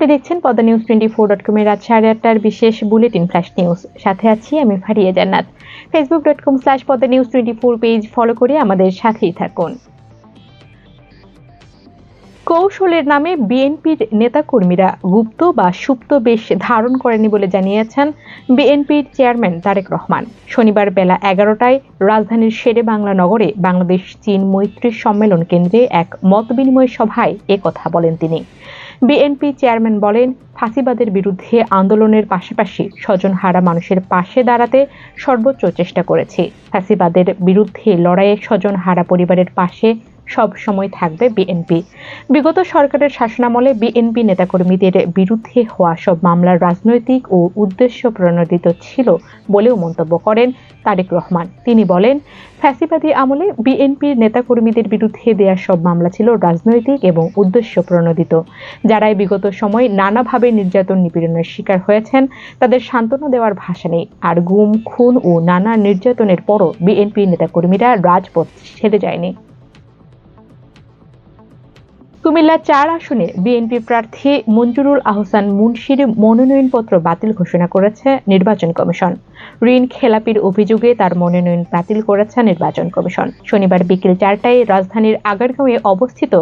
আপনি দেখছেন Padma news twenty four dot কমের রাত সাড়ে আটটার বিশেষ বুলেটিন ফ্ল্যাশ নিউজ। সাথে আছি আমি Faria Jannat. Facebook dot com slash Padma news twenty four page follow করে আমাদের সাথেই থাকুন। কৌশলের নামে বিএনপির নেতাকর্মীরা গুপ্ত বা সুপ্ত বেশ ধারণ করেনি বলে জানিয়েছেন বিএনপির চেয়ারম্যান তারেক রহমান। শনিবার বেলা এগারোটায় রাজধানীর শেরে বাংলা নগরে বাংলাদেশ চীন মৈত্রী সম্মেলন কেন্দ্রে এক মতবিনিময় সভায় কথা বলেন তিনি। বিএনপি চেয়ারম্যান বলেন, ফাঁসিবাদের বিরুদ্ধে আন্দোলনের পাশাপাশি স্বজন হারা মানুষের পাশে দাঁড়াতে সর্বোচ্চ চেষ্টা করেছি। ফাঁসিবাদের বিরুদ্ধে লড়াইয়ে স্বজন হারা পরিবারের পাশে সব সময় থাকবে বিএনপি বিগত সরকারের শাসনামলে বিএনপি নেতাকর্মীদের বিরুদ্ধে হওয়া সব মামলার রাজনৈতিক ও উদ্দেশ্য প্রণোদিত ছিল বলেও মন্তব্য করেন তারেক রহমান। তিনি বলেন, ফ্যাসিবাদী আমলে বিএনপির নেতাকর্মীদের বিরুদ্ধে দেয়া সব মামলা ছিল রাজনৈতিক এবং উদ্দেশ্য প্রণোদিত। যারাই বিগত সময় নানাভাবে নির্যাতন নিপীড়নের শিকার হয়েছেন, তাদের সান্ত্বনা দেওয়ার ভাষা নেই। আর গুম, খুন ও নানা নির্যাতনের পরও বিএনপি নেতাকর্মীরা রাজপথ ছেড়ে যায়নি। কুমিল্লা চার আসনে বিএনপি প্রার্থী মঞ্জুরুল আহসান মুন্সির মনোনয়নপত্র বাতিল ঘোষণা করেছে নির্বাচন কমিশন। ঋণ খেলাপির অভিযোগে তার মনোনয়ন বাতিল করেছে নির্বাচন কমিশন। শনিবার বিকেল চারটায় রাজধানীর আগারগাঁওয়ে অবস্থিত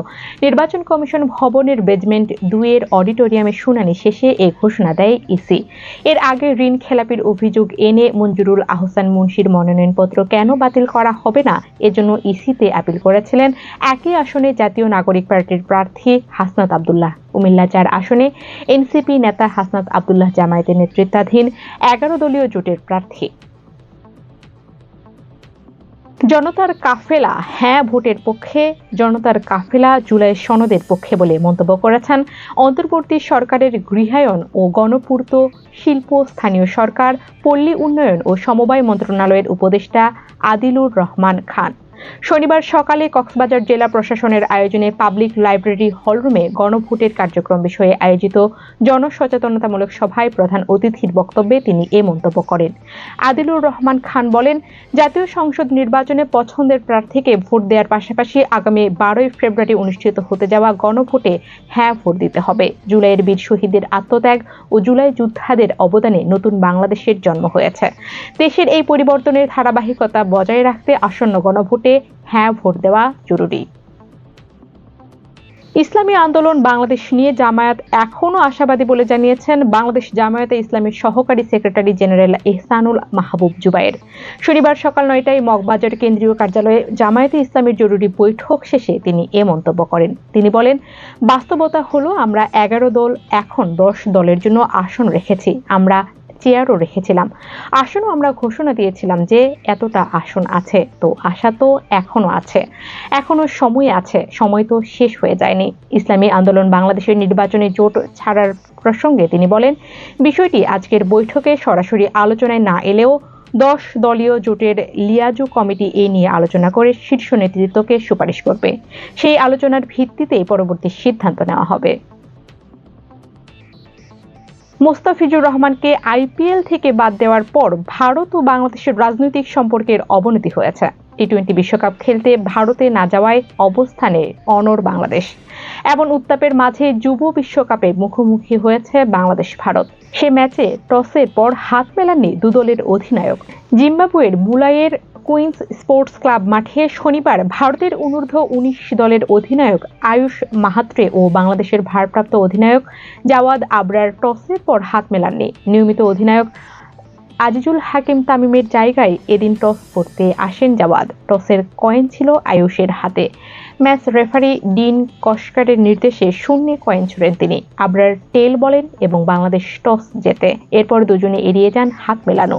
নির্বাচন কমিশন ভবনের বেজমেন্ট দুইয়ের অডিটোরিয়ামে শুনানি শেষে এ ঘোষণা দেয় ইসি। এর আগে ঋণ খেলাপির অভিযোগ এনে মঞ্জুরুল আহসান মুন্সির মনোনয়নপত্র কেন বাতিল করা হবে না, এজন্য ইসিতে আপিল করেছিলেন। একই আসনে জাতীয় নাগরিক পার্টির প্রার্থী হাসনাত আবদুল্লাহ। কুমিল্লা চার আসনে এনসিপি নেতা হাসনাত আবদুল্লাহ জামায়াতের নেতৃত্বাধীন এগারো দলীয় জোটের প্রার্থী। জনতার কাফেলা হ্যাঁ ভোটের পক্ষে, জনতার কাফেলা জুলাই সনদের পক্ষে বলে মন্তব্য করেছেন অন্তর্বর্তী সরকারের গৃহায়ন ও গণপূর্ত শিল্প স্থানীয় সরকার, পল্লী উন্নয়ন ও সমবায় মন্ত্রণালয়ের উপদেষ্টা আদিলুর রহমান খান। শনিবার সকালে কক্সবাজার জেলা প্রশাসনের আয়োজনে পাবলিক লাইব্রেরি হলরুমে গণভোটের কার্যক্রম বিষয়ে আয়োজিত জনসচেতনতামূলক সভায় প্রধান অতিথির বক্তব্যে তিনি এ মন্তব্য করেন। আদিলুর রহমান খান বলেন, জাতীয় সংসদ নির্বাচনে পছন্দের প্রার্থীকে ভোট দেওয়ার পাশাপাশি আগামী বারোই ফেব্রুয়ারি অনুষ্ঠিত হতে যাওয়া গণভোটে হ্যাঁ ভোট দিতে হবে। জুলাইয়ের বীর শহীদের আত্মত্যাগ ও জুলাই যোদ্ধাদের অবদানে নতুন বাংলাদেশের জন্ম হয়েছে। দেশের এই পরিবর্তনের ধারাবাহিকতা বজায় রাখতে আসন্ন গণভোটে ভোটে হ্যাঁ ভোট দেওয়া জরুরি। ইসলামী আন্দোলন বাংলাদেশ নিয়ে জামায়াত এখনও আশাবাদী বলে জানিয়েছেন বাংলাদেশ জামায়াতে ইসলামীর সহকারী সেক্রেটারি জেনারেল এহসানুল মাহবুব জুবাইর শনিবার সকাল নয়টায় মগবাজার কেন্দ্রীয় কার্যালয়ে জামায়াতে ইসলামের জরুরি বৈঠক শেষে তিনি এ মন্তব্য করেন। তিনি বলেন, বাস্তবতা হলো, আমরা এগারো দল, এখন দশ দলের জন্য আসন রেখেছি। আমরা চেয়ারও রেখেছিলাম। আসনও আমরা ঘোষণা দিয়েছিলাম যে এতটা আসন আছে। তো আশা তো এখনও আছে। এখনও সময় আছে। সময় তো শেষ হয়ে যায়নি। ইসলামী আন্দোলন বাংলাদেশের নির্বাচনে জোট ছাড়ার প্রসঙ্গে তিনি বলেন, বিষয়টি আজকের বৈঠকে সরাসরি আলোচনায় না এলেও দশ দলীয় জোটের লিয়াজু কমিটি এ নিয়ে আলোচনা করে শীর্ষ নেতৃত্বকে সুপারিশ করবে। সেই আলোচনার ভিত্তিতেই পরবর্তী সিদ্ধান্ত নেওয়া হবে। মোস্তাফিজুর রহমানকে আইপিএল থেকে বাদ দেওয়ার পর ভারত ও বাংলাদেশের রাজনৈতিক সম্পর্কের অবনতি হয়েছে। টি টোয়েন্টি বিশ্বকাপ খেলতে ভারতে না যাওয়ায় অবস্থানে অনর বাংলাদেশ। এমন উত্তাপের মাঝে যুব বিশ্বকাপে মুখোমুখি হয়েছে বাংলাদেশ ভারত। সে ম্যাচে টসের পর হাত মেলাননি দুদলের অধিনায়ক। জিম্বাবুয়ের বুলাইয়ের কুইন্স স্পোর্টস ক্লাব মাঠে শনিবার ভারতের অনূর্ধ্ব উনিশ দলের অধিনায়ক আয়ুষ মাহাত্রে ও বাংলাদেশের ভারপ্রাপ্ত অধিনায়ক জাওয়াদ আবরার টসের পর হাত মেলাননি। নিয়মিত অধিনায়ক আজিজুল হাকিম তামিমের জায়গায় এদিন টস করতে আসেন জাওয়াদ। টসের কয়েন ছিল আয়ুষের হাতে। ম্যাচ রেফারি ডিন কস্কারের নির্দেশে শূন্যে কয়েন ছুড়েন তিনি। আবরার টেল বলেন এবং বাংলাদেশ টস জেতে। এরপর দুজনে এড়িয়ে যান হাত মেলানো।